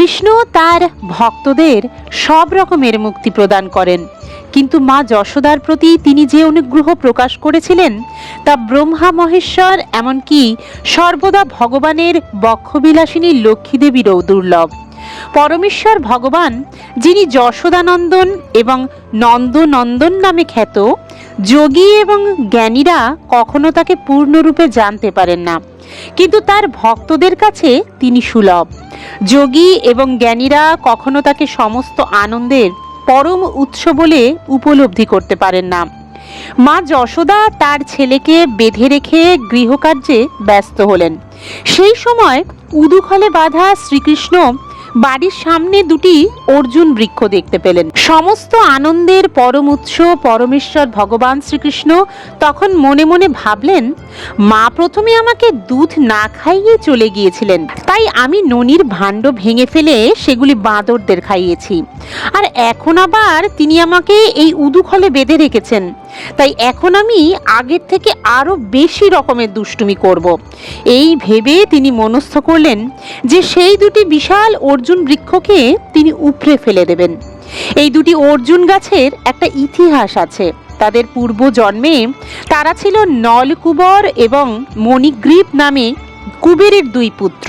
কৃষ্ণ তার ভক্তদের সব রকমের মুক্তি প্রদান করেন। কিন্তু মা যশোদার প্রতি তিনি যে অনুগ্রহ প্রকাশ করেছিলেন, তা ব্রহ্মা মহেশ্বর এমনকি সর্বদা ভগবানের বক্ষবিলাসিনী লক্ষ্মীদেবীরও দুর্লভ। পরমেশ্বর ভগবান, যিনি যশোদানন্দন এবং নন্দনন্দন নামে খ্যাত যোগী এবং জ্ঞানীরা কখনো তাকে পূর্ণরূপে জানতে পারেন না। কিন্তু তার ভক্তদের কাছে তিনি সুলভ। যোগী এবং জ্ঞানীরা কখনো তাকে সমস্ত আনন্দের পরম উৎস বলে উপলব্ধি করতে পারেন না। মা যশোদা তার ছেলেকে বেঁধে রেখে গৃহকার্যে ব্যস্ত হলেন। সেই সময় উদুখলে বাঁধা শ্রীকৃষ্ণ বাড়ির সামনে দুটি অর্জুন বৃক্ষ দেখতে পেলেন। সমস্ত আনন্দের পরম উৎস পরমেশ্বর ভগবান শ্রীকৃষ্ণ তখন মনে মনে ভাবলেন, মা প্রথমে আমাকে দুধ না খাইয়ে চলে গিয়েছিলেন। তাই আমি ননির ভাণ্ড ভেঙে ফেলে সেগুলি বাঁদরদের খাইয়েছি। আর এখন আবার তিনি আমাকে এই উদুখলে বেঁধে রেখেছেন। তাই এখন আমি আগের থেকে আরও বেশি রকমের দুষ্টুমি করব। এই ভেবে তিনি মনস্থ করলেন যে সেই দুটি বিশাল অর্জুন বৃক্ষকে তিনি উপড়ে ফেলে দেবেন। এই দুটি অর্জুন গাছের একটা ইতিহাস আছে। তাদের পূর্ব জন্মে তারা ছিল নলকুবর এবং মণিগ্রীব নামে কুবেরের দুই পুত্র।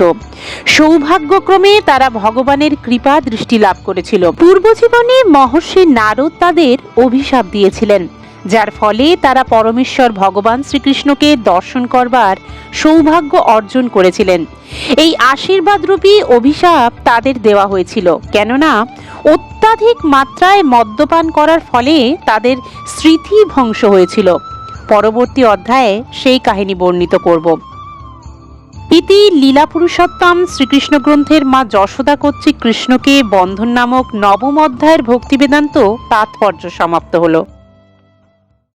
সৌভাগ্যক্রমে তারা ভগবানের কৃপা দৃষ্টি লাভ করেছিল। পূর্বজীবনে মহর্ষি নারদ তাদের অভিশাপ দিয়েছিলেন। যার ফলে তারা পরমেশ্বর ভগবান শ্রীকৃষ্ণকে দর্শন করবার সৌভাগ্য অর্জন করেছিলেন। এই আশীর্বাদরূপী অভিশাপ তাদের দেওয়া হয়েছিল। কেননা, অত্যাধিক মাত্রায় মদ্যপান করার ফলে তাদের স্মৃতি ধ্বংস হয়েছিল। পরবর্তী অধ্যায়ে সেই কাহিনী বর্ণিত করব। ইতি লীলা পুরুষোত্তম শ্রীকৃষ্ণ গ্রন্থের মা যশোদা কর্তৃক কৃষ্ণকে বন্ধন নামক নবম অধ্যায়ের ভক্তিবেদান্ত তাৎপর্য সমাপ্ত হলো।